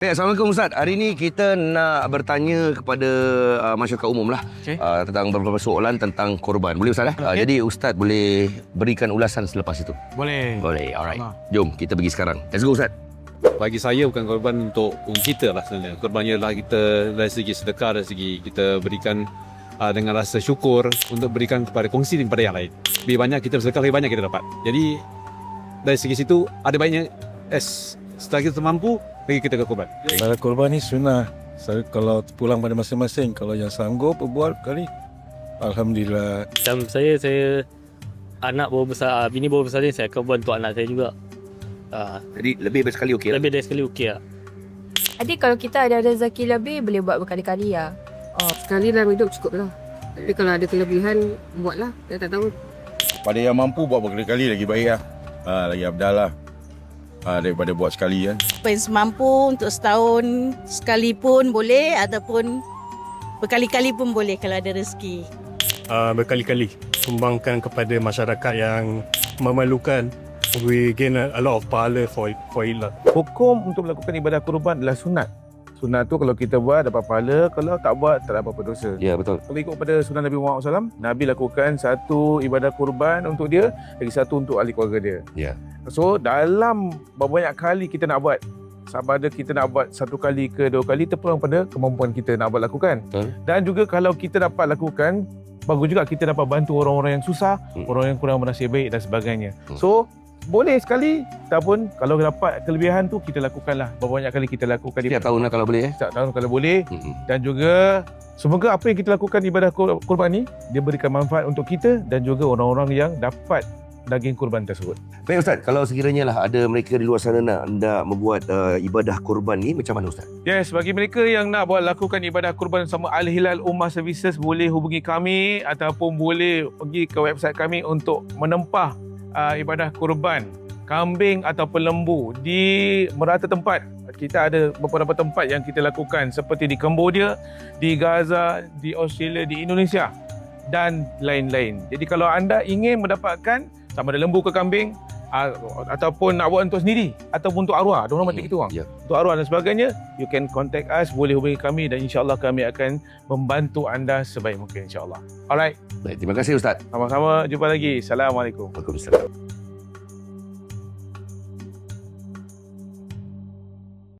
Ya, Assalamualaikum Ustaz. Hari ini kita nak bertanya kepada uh, masyarakat umum lah Okey. uh, tentang beberapa soalan tentang korban. Boleh Ustaz? Eh? Uh, Okey. jadi Ustaz boleh berikan ulasan selepas itu. Boleh. Boleh, alright. Allah. Jom kita pergi sekarang. Let's go Ustaz. bagi saya bukan korban untuk untuk kita lah sebenarnya. Korbannya adalah kita dari segi sedekah, dari segi kita berikan uh, dengan rasa syukur untuk berikan kepada kongsi kepada yang lain. Lebih banyak kita bersedekah, lebih banyak kita dapat. Jadi dari segi situ ada baiknya as setelah kita mampu bagi kita ke korban. Pada korban ni sunnah. Saya kalau pulang pada masing-masing, kalau yang sanggup buat kali, Alhamdulillah. Macam saya, saya anak baru besar, ah, bini baru besar ni saya akan buat untuk anak saya juga. Ah, Jadi lebih dari sekali okey. lah. lebih dari sekali okey lah. Adik kalau kita ada rezeki lebih boleh buat berkali-kali lah. Sekali dalam hidup cukup lah. Tapi kalau ada kelebihan, buatlah. Saya tak tahu. Pada yang mampu buat berkali-kali lagi baik lah. Ha, lagi abdal lah. Ha, daripada buat sekali kan. Apa yang semampu untuk setahun sekali pun boleh ataupun berkali-kali pun boleh kalau ada rezeki. uh, berkali-kali sumbangkan kepada masyarakat yang memerlukan we gain a, a lot of pahala for it, for it lah. Hukum untuk melakukan ibadah kurban adalah sunat. Sunat tu kalau kita buat dapat pahala, kalau tak buat tak ada apa-apa dosa. Ya, betul. Kalau ikut pada sunnah Nabi Muhammad SAW, Nabi lakukan satu ibadah kurban untuk dia, lagi satu untuk ahli keluarga dia. Ya. So dalam berapa banyak kali kita nak buat, sama ada kita nak buat satu kali ke dua kali, terpulang pada kemampuan kita nak buat lakukan. Betul. Dan juga kalau kita dapat lakukan, bagus juga kita dapat bantu orang-orang yang susah, Hmm. orang yang kurang bernasib baik dan sebagainya. Hmm. So boleh sekali ataupun kalau dapat kelebihan tu kita lakukanlah. Berapa banyak kali kita lakukan Setiap tahun lah kalau boleh eh. Setiap tahun kalau boleh Mm-mm. dan juga semoga apa yang kita lakukan ibadah kur- kurban ni dia berikan manfaat untuk kita dan juga orang-orang yang dapat daging kurban tersebut. Baik Ustaz, kalau sekiranya lah ada mereka di luar sana nak hendak membuat uh, ibadah korban ni macam mana Ustaz? Yes, bagi mereka yang nak buat lakukan ibadah kurban sama Al Hilal Ummah Services boleh hubungi kami ataupun boleh pergi ke website kami untuk menempah uh, ibadah kurban kambing ataupun lembu di merata tempat. Kita ada beberapa tempat yang kita lakukan seperti di Cambodia, di Gaza, di Australia, di Indonesia dan lain-lain. Jadi kalau anda ingin mendapatkan sama ada lembu ke kambing uh, ataupun nak buat untuk sendiri ataupun untuk arwah, ada orang mati Hmm, kita orang ya. untuk arwah dan sebagainya, you can contact us, boleh hubungi kami dan insyaAllah kami akan membantu anda sebaik mungkin insyaAllah. Alright, Baik, terima kasih Ustaz. sama-sama jumpa lagi. Assalamualaikum. Waalaikumsalam.